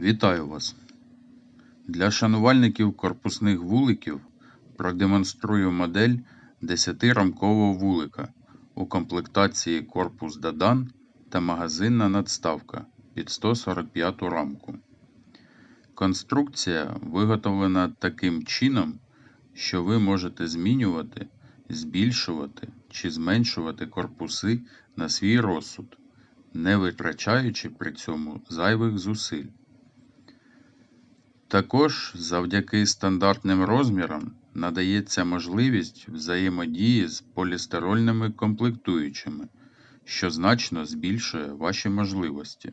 Вітаю вас! Для шанувальників корпусних вуликів продемонструю модель 10-рамкового вулика у комплектації корпус Дадан та магазинна надставка під 145 рамку. Конструкція виготовлена таким чином, що ви можете змінювати, збільшувати чи зменшувати корпуси на свій розсуд, не витрачаючи при цьому зайвих зусиль. Також завдяки стандартним розмірам надається можливість взаємодії з полістирольними комплектуючими, що значно збільшує ваші можливості.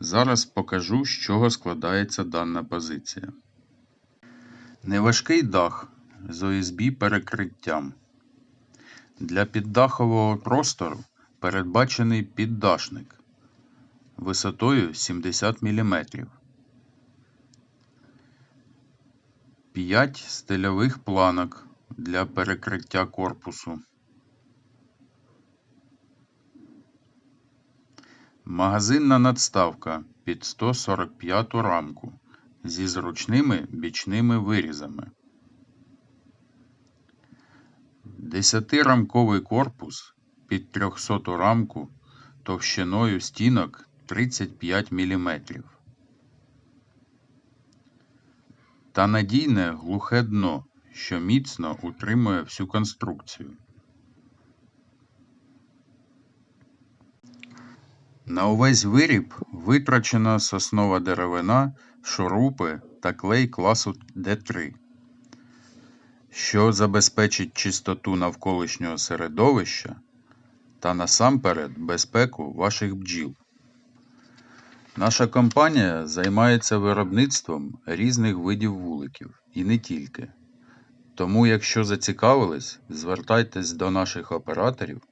Зараз покажу, з чого складається дана позиція. Неважкий дах з ОСБ перекриттям. Для піддахового простору передбачений піддашник висотою 70 мм. 5 стильових планок для перекриття корпусу. Магазинна надставка під 145 рамку зі зручними бічними вирізами. 10-рамковий корпус під 300 рамку товщиною стінок 35 мм. Та надійне глухе дно, що міцно утримує всю конструкцію. На увесь виріб витрачена соснова деревина, шурупи та клей класу D3, що забезпечить чистоту навколишнього середовища та насамперед безпеку ваших бджіл. Наша компанія займається виробництвом різних видів вуликів і не тільки. Тому, якщо зацікавились, звертайтесь до наших операторів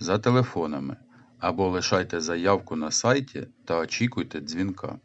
за телефонами або лишайте заявку на сайті та очікуйте дзвінка.